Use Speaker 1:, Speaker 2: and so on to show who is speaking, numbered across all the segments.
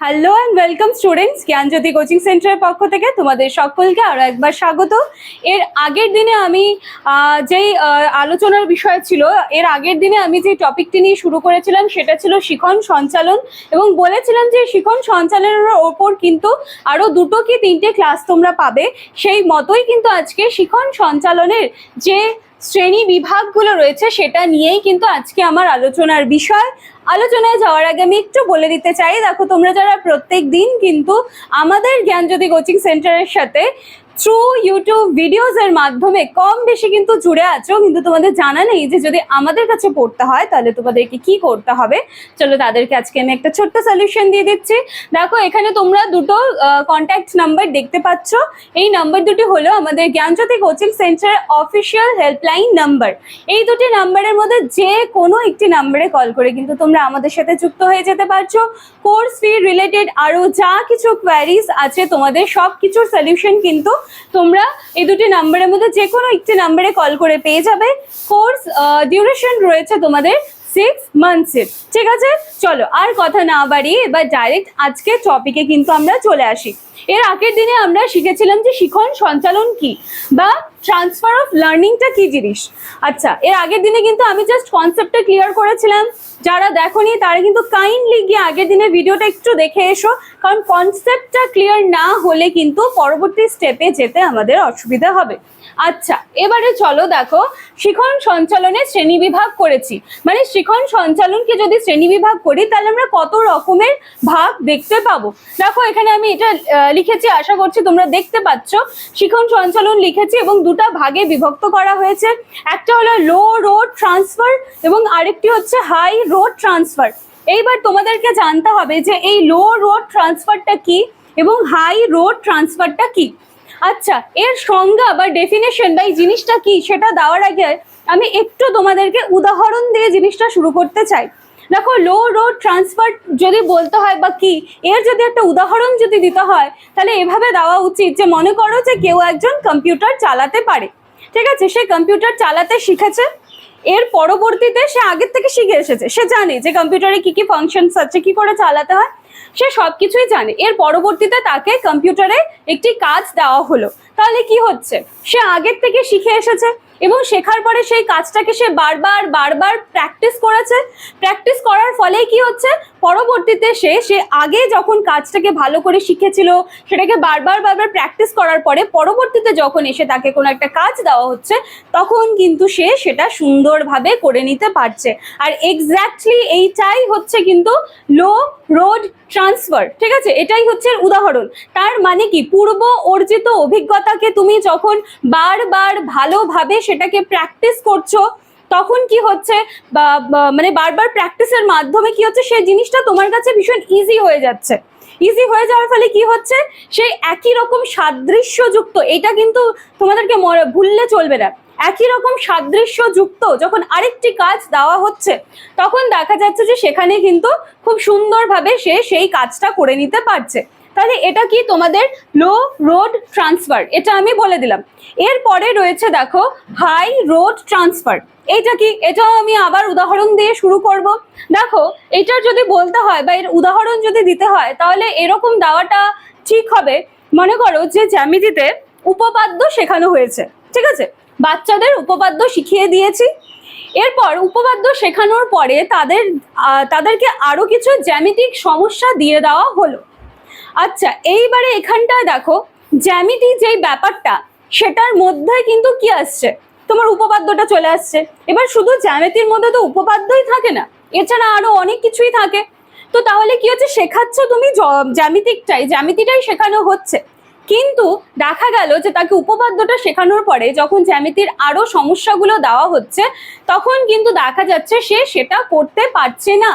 Speaker 1: Hello and welcome students Gyanjyoti coaching সেন্টারের পক্ষ থেকে তোমাদের সকলকে আরও একবার স্বাগত। এর আগের দিনে আমি যেই আলোচনার বিষয় ছিল, এর আগের দিনে আমি যে টপিকটি নিয়ে শুরু করেছিলাম সেটা ছিল শিখন সঞ্চালন এবং বলেছিলাম যে শিখন সঞ্চালনের ওপর কিন্তু আরও দুটো কি তিনটে ক্লাস তোমরা পাবে। সেই মতোই কিন্তু আজকে শিখন সঞ্চালনের যে শ্রেণি বিভাগগুলো রয়েছে, সেটা নিয়েই কিন্তু আজকে আমার আলোচনার বিষয়। আলোচনায় যাওয়ার আগে আমি একটু বলে দিতে চাই, দেখো তোমরা যারা প্রত্যেক দিন কিন্তু আমাদের জ্ঞানজ্যোতি কোচিং সেন্টারের সাথে থ্রু ইউটিউব ভিডিওস এর মাধ্যমে কম বেশি কিন্তু জুড়ে আছো, কিন্তু তোমাদের জানা নেই যে যদি আমাদের কাছে পড়তে হয়, তাহলে তোমাদেরকে কি করতে হবে? চলো তাদেরকে আজকে আমি একটা ছোট্ট সলিউশন দিয়ে দিচ্ছি। দেখো, এখানে তোমরা দুটো কন্ট্যাক্ট নাম্বার দেখতে পাচ্ছ। এই নাম্বার দুটি হলো আমাদের জ্ঞানজ্যোতি কোচিং সেন্টারের অফিসিয়াল হেল্পলাইন নাম্বার এই দুটি নাম্বারের মধ্যে যে কোনো একটি নাম্বারে কল করে কিন্তু তোমরা আমাদের সাথে যুক্ত হয়ে যেতে পারছ। কোর্স ফি রিলেটেড আরও যা কিছু কোয়ারিজ আছে, তোমাদের সব কিছুর সলিউশন কিন্তু তোমরা এই দুটি নাম্বারের মধ্যে যে কোনো একটি নাম্বারে কল করে পেয়ে যাবে। কোর্স ডিউরেশন রয়েছে তোমাদের সিক্স মান্থসের ঠিক আছে? চলো, আর কথা না বাড়িয়ে এবার ডাইরেক্ট আজকে টপিকে কিন্তু আমরা চলে আসি। এর আগের দিনে আমরা শিখেছিলাম যে শিখন সঞ্চালন কি বা ট্রান্সফার অফ লার্নিংটা কি জিনিস। আচ্ছা এর আগের দিনে কিন্তু আমি জাস্ট কনসেপ্টটা ক্লিয়ার করেছিলাম। যারা দেখোনি, তারা কিন্তু কাইন্ডলি গিয়ে আগের দিনে ভিডিওটা একটু দেখে এসো, কারণ কনসেপ্টটা ক্লিয়ার না হলে কিন্তু পরবর্তী স্টেপে যেতে আমাদের অসুবিধা হবে। আচ্ছা এবারে চলো দেখো, শিখন সঞ্চালনে শ্রেণীবিভাগ করেছি। মানে শিখন সঞ্চালনকে যদি শ্রেণীবিভাগ করি, তাহলে আমরা কত রকমের ভাগ দেখতে পাবো? দেখো, এখানে আমি এটা লিখেছি, আশা করছি তোমরা দেখতে পাচ্ছ। শিখন সঞ্চালন লিখেছি এবং দুটা ভাগে বিভক্ত করা হয়েছে। একটা হলো লো রোড ট্রান্সফার এবং আরেকটি হচ্ছে হাই রোড ট্রান্সফার এইবার তোমাদেরকে জানতে হবে যে এই লো রোড ট্রান্সফারটা কি এবং হাই রোড ট্রান্সফারটা কি? আচ্ছা এর সংজ্ঞা বা ডেফিনেশন বা এই জিনিসটা কি সেটা দেওয়ার আগে আমি একটু তোমাদেরকে উদাহরণ দিয়ে জিনিসটা শুরু করতে চাই। দেখো লো রোড ট্রান্সফার যদি বলতে হয় বা কি, এর যদি একটা উদাহরণ যদি দিতে হয়, তাহলে এভাবে দেওয়া উচিত যে মনে করো যে কেউ একজন কম্পিউটার চালাতে পারে। ঠিক আছে? সে কম্পিউটার চালাতে শিখেছে এর পরবর্তীতে সে আগের থেকে শিখে এসেছে। সে জানে যে কম্পিউটারে কি কি ফাংশনস আছে, কি করে চালাতে হয়। সে সবকিছুই জানে। এর পরবর্তীতে তাকে কম্পিউটারে একটি কাজ দেওয়া হলো। তাহলে কি হচ্ছে? সে আগের থেকে শিখে এসেছে এবং শেখার পরে সেই কাজটাকে সে বারবার বারবার প্র্যাকটিস করেছে। প্র্যাকটিস করার ফলেই কি হচ্ছে? পরবর্তীতে সে সে আগে যখন কাজটাকে ভালো করে শিখেছিল, সেটাকে বারবার বারবার প্র্যাকটিস করার পরে পরবর্তীতে যখন এসে তাকে কোনো একটা কাজ দেওয়া হচ্ছে, তখন কিন্তু সে সেটা সুন্দরভাবে করে নিতে পারছে। আর এক্স্যাক্টলি এইটাই হচ্ছে কিন্তু লো রোড ট্রান্সফার ঠিক আছে? এটাই হচ্ছে উদাহরণ। তার মানে কি? পূর্ব অর্জিত অভিজ্ঞতাকে তুমি যখন বারবার ভালোভাবে সেটাকে প্র্যাকটিস করছ তখন কি হচ্ছে? বা মানে বারবার প্র্যাকটিসের মাধ্যমে কি হচ্ছে? সেই জিনিসটা তোমার কাছে ভীষণ ইজি হয়ে যাচ্ছে। ইজি হয়ে যাওয়ার ফলে কি হচ্ছে? সেই একই রকম সাদৃশ্যযুক্ত, এটা কিন্তু তোমাদেরকে ভুললে চলবে না। একই রকম সাদৃশ্যযুক্ত যখন আরেকটি কাজ দেওয়া হচ্ছে, তখন দেখা যাচ্ছে যে সেখানে কিন্তু খুব সুন্দরভাবে সে সেই কাজটা করে নিতে পারছে। তাহলে এটা কি তোমাদের লো রোড ট্রান্সফার এটা আমি বলে দিলাম। এরপরে রয়েছে দেখো হাই রোড ট্রান্সফার এইটা কি? এটাও আমি আবার উদাহরণ দিয়ে শুরু করব। দেখো এটার যদি বলতে হয় বা এর উদাহরণ যদি দিতে হয়, তাহলে এরকম দেওয়াটা ঠিক হবে। মনে করো যে জ্যামিতিতে উপপাদ্য শেখানো হয়েছে, ঠিক আছে? বাচ্চাদের উপপাদ্য শিখিয়ে দিয়েছি। এরপর উপপাদ্য শেখানোর পরে তাদের তাদেরকে আরও কিছু জ্যামিতিক সমস্যা দিয়ে দেওয়া হলো। আচ্ছা এইবারে এখানটায় দেখো, জ্যামিতি যেই ব্যাপারটা, সেটার মধ্যে কিন্তু কি আসছে? তোমার উপপাদ্যটা চলে আসছে। এবার শুধু জ্যামিতির মধ্যে তো উপপাদ্যই থাকে না, এছাড়া আরও অনেক কিছুই থাকে। তো তাহলে কি হচ্ছে? শেখাচ্ছ তুমি জ্যামিতিকটাই, জ্যামিতিটাই শেখানো হচ্ছে। কিন্তু দেখা গেল যে তাকে উপপাদ্যটা শেখানোর পরে যখন জ্যামিতির আরও সমস্যাগুলো দেওয়া হচ্ছে, তখন কিন্তু দেখা যাচ্ছে সে সেটা করতে পারছে না।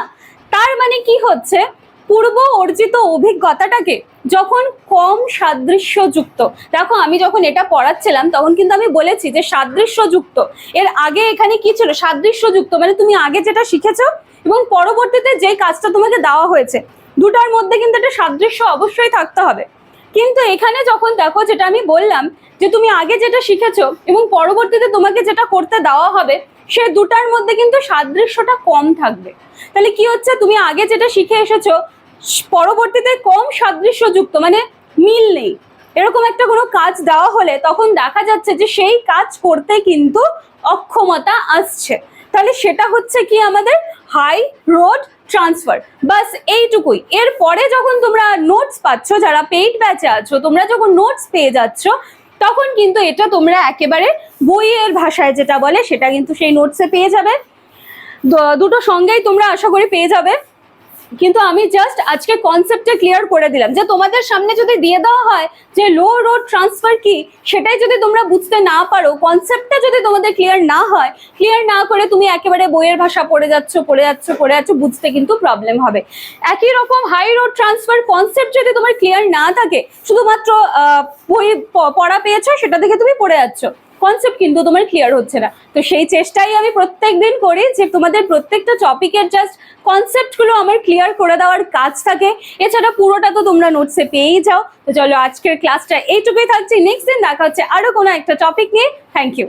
Speaker 1: তার মানে কি হচ্ছে? পূর্ব অর্জিত অভিজ্ঞতাটাকে যখন কম সাদৃশ্যযুক্ত, দেখো আমি যখন এটা পড়াচ্ছিলাম তখন কিন্তু আমি বলেছি যে সাদৃশ্যযুক্ত, এর আগে এখানে কি ছিল? সাদৃশ্যযুক্ত মানে তুমি আগে যেটা শিখেছো এবং পরবর্তীতে যে কাজটা তোমাকে দেওয়া হয়েছে, দুটার মধ্যে কিন্তু একটা সাদৃশ্য অবশ্যই থাকতে হবে। কিন্তু এখানে যখন দেখো যেটা আমি বললাম যে তুমি আগে যেটা শিখেছো এবং পরবর্তীতে তোমাকে যেটা করতে দেওয়া হবে, সে দুটার মধ্যে কিন্তু সাদৃশ্যটা কম থাকবে। তাহলে কি হচ্ছে? তুমি আগে যেটা শিখে এসেছ পরবর্তীতে কম সাদৃশ্যযুক্ত মানে মিল নেই। এরকম একটা কোনো কাজ দেওয়া হলে তখন দেখা যাচ্ছে যে সেই কাজ করতে কিন্তু অক্ষমতা আসছে। তাহলে সেটা হচ্ছে কি আমাদের হাই রোড ট্রান্সফার বাস এইটুকুই। এরপরে যখন তোমরা নোটস পাচ্ছ, যারা পেইড ব্যাচে আছো, তোমরা যখন নোটস পেয়ে যাচ্ছ, তখন কিন্তু এটা তোমরা একেবারে বইয়ের ভাষায় যেটা বলে, সেটা কিন্তু সেই নোটসে পেয়ে যাবে। দুটো সঙ্গেই তোমরা আশা করি পেয়ে যাবে। কিন্তু আমি জাস্ট আজকে কনসেপ্টটা ক্লিয়ার করে দিলাম যে তোমাদের সামনে যদি দিয়ে দেওয়া হয় যে লো রোড ট্রান্সফার কি, সেটাই যদি তোমরা বুঝতে না পারো কনসেপ্টটা যদি তোমাদের ক্লিয়ার না হয় ক্লিয়ার না করে তুমি একেবারে বইয়ের ভাষা পড়ে যাচ্ছ পড়ে যাচ্ছ পড়ে যাচ্ছ, বুঝতে কিন্তু প্রবলেম হবে। একই রকম হাই রোড ট্রান্সফার কনসেপ্ট যদি তোমার ক্লিয়ার না থাকে, শুধুমাত্র বই পড়া পেয়েছ, সেটা দেখে তুমি পড়ে যাচ্ছ। কনসেপ্ট কিন্তু তোমার ক্লিয়ার হচ্ছে না। তো সেই চেষ্টাই আমি প্রত্যেক দিন করি যে তোমাদের প্রত্যেকটা টপিকের জাস্ট কনসেপ্টগুলো আমার ক্লিয়ার করে দেওয়ার কাজ থাকে। এছাড়া পুরোটা তো তোমরা নোটসে পেয়েই যাও। তো চলো আজকের ক্লাসটা এইটুকুই থাকছে। নেক্সট দিন দেখা হচ্ছে আরও কোনো একটা টপিক নিয়ে। Thank you